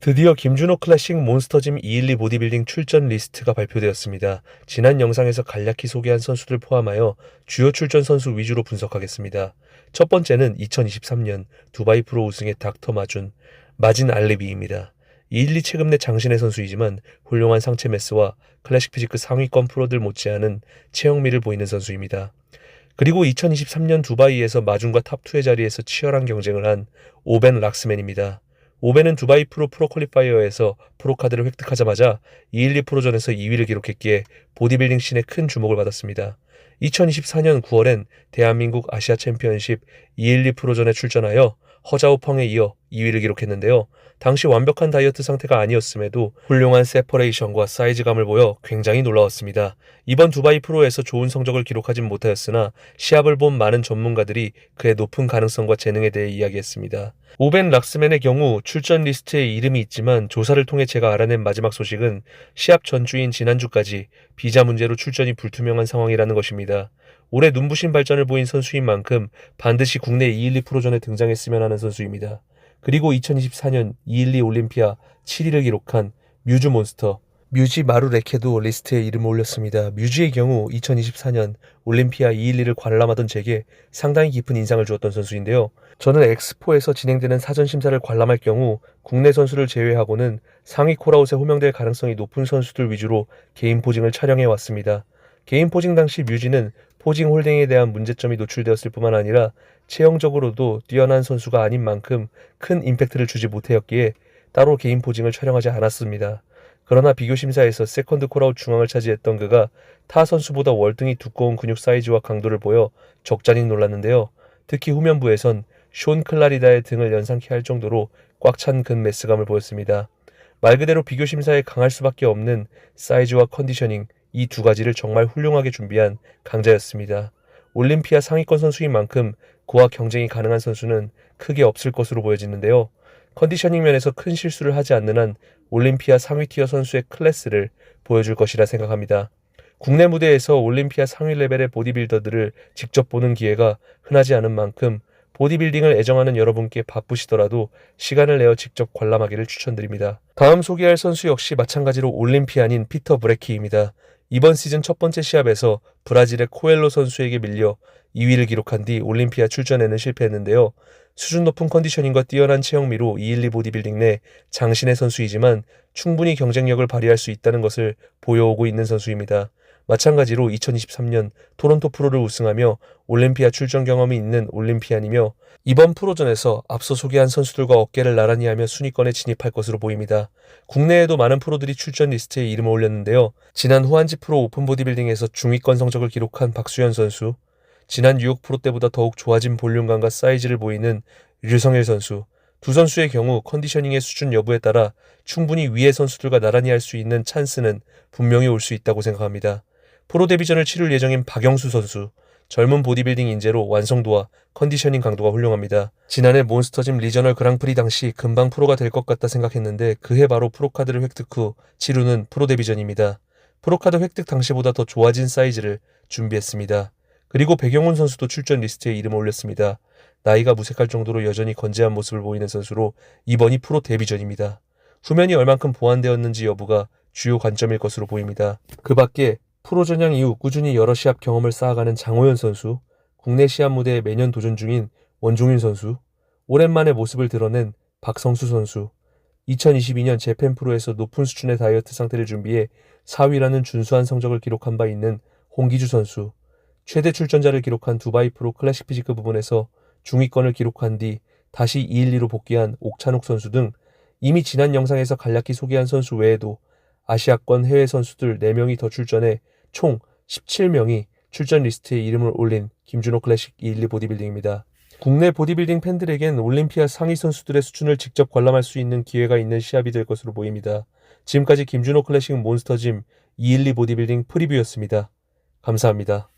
드디어 김준호 클래식 몬스터짐 212 보디빌딩 출전 리스트가 발표되었습니다. 지난 영상에서 간략히 소개한 선수들 포함하여 주요 출전 선수 위주로 분석하겠습니다. 첫 번째는 2023년 두바이 프로 우승의 닥터 마준, 마진 알리비입니다. 212 최근 내 장신의 선수이지만 훌륭한 상체 매스와 클래식 피지크 상위권 프로들 못지않은 체형미를 보이는 선수입니다. 그리고 2023년 두바이에서 마준과 탑2의 자리에서 치열한 경쟁을 한 오벤 락스맨입니다. 오벤은 두바이 프로 프로 퀄리파이어에서 프로 카드를 획득하자마자 212 프로전에서 2위를 기록했기에 보디빌딩 씬에 큰 주목을 받았습니다. 2024년 9월엔 대한민국 아시아 챔피언십 212 프로전에 출전하여 허자오펑에 이어 2위를 기록했는데요. 당시 완벽한 다이어트 상태가 아니었음에도 훌륭한 세퍼레이션과 사이즈감을 보여 굉장히 놀라웠습니다. 이번 두바이 프로에서 좋은 성적을 기록하진 못하였으나 시합을 본 많은 전문가들이 그의 높은 가능성과 재능에 대해 이야기했습니다. 오벤 락스맨의 경우 출전 리스트에 이름이 있지만 조사를 통해 제가 알아낸 마지막 소식은 시합 전주인 지난주까지 비자 문제로 출전이 불투명한 상황이라는 것입니다. 올해 눈부신 발전을 보인 선수인 만큼 반드시 국내 212 프로전에 등장했으면 하는 선수입니다. 그리고 2024년 212 올림피아 7위를 기록한 뮤즈 몬스터 뮤지 마루 레케도 리스트에 이름을 올렸습니다. 뮤지의 경우 2024년 올림피아 212를 관람하던 제게 상당히 깊은 인상을 주었던 선수인데요. 저는 엑스포에서 진행되는 사전 심사를 관람할 경우 국내 선수를 제외하고는 상위 콜아웃에 호명될 가능성이 높은 선수들 위주로 개인 포징을 촬영해 왔습니다. 개인 포징 당시 뮤지는 포징 홀딩에 대한 문제점이 노출되었을 뿐만 아니라 체형적으로도 뛰어난 선수가 아닌 만큼 큰 임팩트를 주지 못하였기에 따로 개인 포징을 촬영하지 않았습니다. 그러나 비교 심사에서 세컨드 콜아웃 중앙을 차지했던 그가 타 선수보다 월등히 두꺼운 근육 사이즈와 강도를 보여 적잖이 놀랐는데요. 특히 후면부에선 쇼 클라리다의 등을 연상케 할 정도로 꽉 찬 근 매스감을 보였습니다. 말 그대로 비교 심사에 강할 수밖에 없는 사이즈와 컨디셔닝 이 두 가지를 정말 훌륭하게 준비한 강자였습니다. 올림피아 상위권 선수인 만큼 그와 경쟁이 가능한 선수는 크게 없을 것으로 보여지는데요. 컨디셔닝 면에서 큰 실수를 하지 않는 한 올림피아 상위 티어 선수의 클래스를 보여줄 것이라 생각합니다. 국내 무대에서 올림피아 상위 레벨의 보디빌더들을 직접 보는 기회가 흔하지 않은 만큼 보디빌딩을 애정하는 여러분께 바쁘시더라도 시간을 내어 직접 관람하기를 추천드립니다. 다음 소개할 선수 역시 마찬가지로 올림피안인 피터 브레키입니다. 이번 시즌 첫 번째 시합에서 브라질의 코엘로 선수에게 밀려 2위를 기록한 뒤 올림피아 출전에는 실패했는데요. 수준 높은 컨디셔닝과 뛰어난 체형미로 212 보디빌딩 내 장신의 선수이지만 충분히 경쟁력을 발휘할 수 있다는 것을 보여오고 있는 선수입니다. 마찬가지로 2023년 토론토 프로를 우승하며 올림피아 출전 경험이 있는 올림피안이며 이번 프로전에서 앞서 소개한 선수들과 어깨를 나란히 하며 순위권에 진입할 것으로 보입니다. 국내에도 많은 프로들이 출전 리스트에 이름을 올렸는데요. 지난 후한지 프로 오픈 보디빌딩에서 중위권 성적을 기록한 박수현 선수, 지난 뉴욕 프로 때보다 더욱 좋아진 볼륨감과 사이즈를 보이는 류성일 선수, 두 선수의 경우 컨디셔닝의 수준 여부에 따라 충분히 위의 선수들과 나란히 할 수 있는 찬스는 분명히 올 수 있다고 생각합니다. 프로 데뷔전을 치를 예정인 박영수 선수, 젊은 보디빌딩 인재로 완성도와 컨디셔닝 강도가 훌륭합니다. 지난해 몬스터짐 리저널 그랑프리 당시 금방 프로가 될 것 같다 생각했는데 그해 바로 프로카드를 획득 후 치르는 프로 데뷔전입니다. 프로카드 획득 당시보다 더 좋아진 사이즈를 준비했습니다. 그리고 백영훈 선수도 출전 리스트에 이름을 올렸습니다. 나이가 무색할 정도로 여전히 건재한 모습을 보이는 선수로 이번이 프로 데뷔전입니다. 후면이 얼만큼 보완되었는지 여부가 주요 관점일 것으로 보입니다. 그 밖에 프로 전향 이후 꾸준히 여러 시합 경험을 쌓아가는 장호연 선수, 국내 시합 무대에 매년 도전 중인 원종윤 선수, 오랜만에 모습을 드러낸 박성수 선수, 2022년 재팬 프로에서 높은 수준의 다이어트 상태를 준비해 4위라는 준수한 성적을 기록한 바 있는 홍기주 선수, 최대 출전자를 기록한 두바이 프로 클래식 피지크 부분에서 중위권을 기록한 뒤 다시 212로 복귀한 옥찬욱 선수 등 이미 지난 영상에서 간략히 소개한 선수 외에도 아시아권 해외 선수들 4명이 더 출전해 총 17명이 출전 리스트에 이름을 올린 김준호 클래식 212 보디빌딩입니다. 국내 보디빌딩 팬들에겐 올림피아 상위 선수들의 수준을 직접 관람할 수 있는 기회가 있는 시합이 될 것으로 보입니다. 지금까지 김준호 클래식 몬스터짐 212 보디빌딩 프리뷰였습니다. 감사합니다.